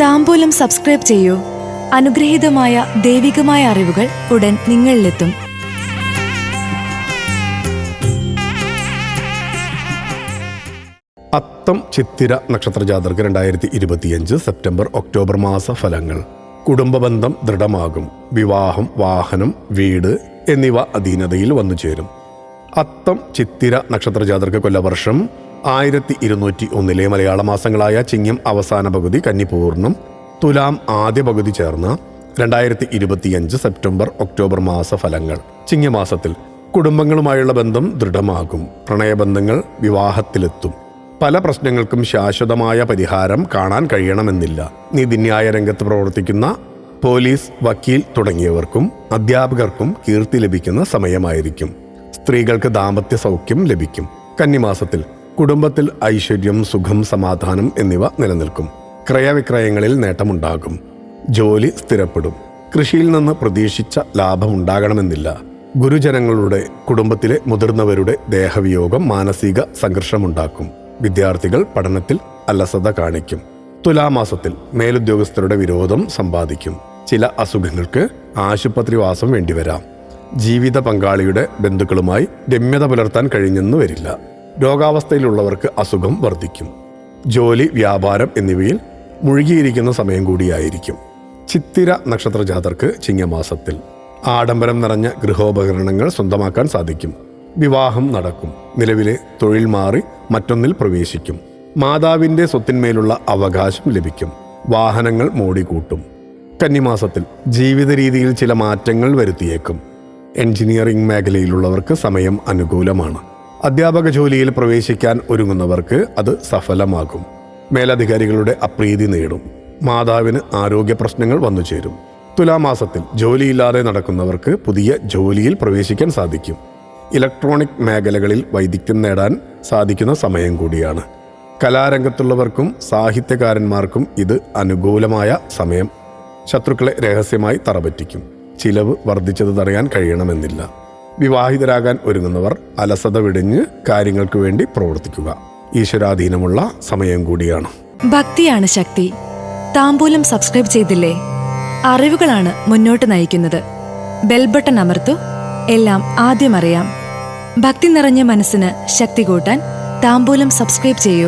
താമ്പൂലം subscribe ചെയ്യൂ. അനുഗ്രഹീതമായ ദൈവികമായ അറിവുകൾ ഉടൻ നിങ്ങളിലെത്തും. അത്തം ചിത്തിര നക്ഷത്ര ജാതർക്ക് രണ്ടായിരത്തി ഇരുപത്തിയഞ്ച് സെപ്റ്റംബർ ഒക്ടോബർ മാസ ഫലങ്ങൾ. കുടുംബബന്ധം ദൃഢമാകും. വിവാഹം വാഹനം വീട് എന്നിവ അധീനതയിൽ വന്നു ചേരും അത്തം ചിത്തിര നക്ഷത്ര ജാതർക്ക് കൊല്ലവർഷം ആയിരത്തി ഇരുന്നൂറ്റി ഒന്നിലെ മലയാള മാസങ്ങളായ ചിങ്ങം അവസാന പകുതി കന്നിപൂർണം തുലാം ആദ്യ പകുതി ചേർന്ന രണ്ടായിരത്തി ഇരുപത്തിയഞ്ച് സെപ്റ്റംബർ ഒക്ടോബർ മാസ ഫലങ്ങൾ. ചിങ്ങമാസത്തിൽ കുടുംബങ്ങളുമായുള്ള ബന്ധം ദൃഢമാകും പ്രണയബന്ധങ്ങൾ വിവാഹത്തിലെത്തും. പല പ്രശ്നങ്ങൾക്കും ശാശ്വതമായ പരിഹാരം കാണാൻ കഴിയണമെന്നില്ല. നീതിന്യായ രംഗത്ത് പ്രവർത്തിക്കുന്ന പോലീസ് വക്കീൽ തുടങ്ങിയവർക്കും അധ്യാപകർക്കും കീർത്തി ലഭിക്കുന്ന സമയമായിരിക്കും. സ്ത്രീകൾക്ക് ദാമ്പത്യ സൗഖ്യം ലഭിക്കും. കന്നിമാസത്തിൽ കുടുംബത്തിൽ ഐശ്വര്യം സുഖം സമാധാനം എന്നിവ നിലനിൽക്കും. ക്രയവിക്രയങ്ങളിൽ നേട്ടമുണ്ടാകും. ജോലി സ്ഥിരപ്പെടും. കൃഷിയിൽ നിന്ന് പ്രതീക്ഷിച്ച ലാഭമുണ്ടാകണമെന്നില്ല. ഗുരുജനങ്ങളുടെ കുടുംബത്തിലെ മുതിർന്നവരുടെ ദേഹവിയോഗം മാനസിക സംഘർഷമുണ്ടാക്കും. വിദ്യാർത്ഥികൾ പഠനത്തിൽ അലസത കാണിക്കും. തുലാമാസത്തിൽ മേലുദ്യോഗസ്ഥരുടെ വിരോധം സമ്പാദിക്കും. ചില അസുഖങ്ങൾക്ക് ആശുപത്രിവാസം വേണ്ടിവരാം. ജീവിത പങ്കാളിയുടെ ബന്ധുക്കളുമായി രമ്യത പുലർത്താൻ കഴിഞ്ഞെന്ന് വരില്ല. രോഗാവസ്ഥയിലുള്ളവർക്ക് അസുഖം വർദ്ധിക്കും. ജോലി വ്യാപാരം എന്നിവയിൽ മുഴുകിയിരിക്കുന്ന സമയം കൂടിയായിരിക്കും. ചിത്തിര നക്ഷത്ര ജാതർക്ക് ചിങ്ങമാസത്തിൽ ആഡംബരം നിറഞ്ഞ ഗൃഹോപകരണങ്ങൾ സ്വന്തമാക്കാൻ സാധിക്കും. വിവാഹം നടക്കും. നിലവിലെ തൊഴിൽ മാറി മറ്റൊന്നിൽ പ്രവേശിക്കും. മാതാവിന്റെ സ്വത്തിന്മേലുള്ള അവകാശം ലഭിക്കും. വാഹനങ്ങൾ മോടിക്കൂട്ടും. കന്നിമാസത്തിൽ ജീവിത രീതിയിൽ ചില മാറ്റങ്ങൾ വരുത്തിയേക്കും. എഞ്ചിനീയറിംഗ് മേഖലയിലുള്ളവർക്ക് സമയം അനുകൂലമാണ്. അധ്യാപക ജോലിയിൽ പ്രവേശിക്കാൻ ഒരുങ്ങുന്നവർക്ക് അത് സഫലമാകും. മേലധികാരികളുടെ അപ്രീതി നേടും. മാതാവിന് ആരോഗ്യ പ്രശ്നങ്ങൾ വന്നു ചേരും. തുലാമാസത്തിൽ ജോലിയില്ലാതെ നടക്കുന്നവർക്ക് പുതിയ ജോലിയിൽ പ്രവേശിക്കാൻ സാധിക്കും. ഇലക്ട്രോണിക് മേഖലകളിൽ വൈദഗ്ധ്യം നേടാൻ സാധിക്കുന്ന സമയം കൂടിയാണ്. കലാരംഗത്തുള്ളവർക്കും സാഹിത്യകാരന്മാർക്കും ഇത് അനുകൂലമായ സമയം. ശത്രുക്കളെ രഹസ്യമായി തറപറ്റിക്കും. ചിലവ് വർദ്ധിച്ചത് തടയാൻ കഴിയണമെന്നില്ല. വിവാഹിതരാകാൻ ഒരുങ്ങുന്നവർ അലസത വിടിഞ്ഞ് കാര്യങ്ങൾക്ക് വേണ്ടി പ്രവർത്തിക്കുക. ഈശ്വരാധീനമുള്ള സമയം കൂടിയാണ്. ഭക്തിയാണ് ശക്തി. താമ്പൂലം സബ്സ്ക്രൈബ് ചെയ്തില്ലേ? അറിവുകളാണ് മുന്നോട്ട് നയിക്കുന്നത്. ബെൽബട്ടൺ അമർത്തു. എല്ലാം ആദ്യം അറിയാം. ഭക്തി നിറഞ്ഞ മനസ്സിന് ശക്തി കൂട്ടാൻ താമ്പൂലം സബ്സ്ക്രൈബ് ചെയ്യൂ.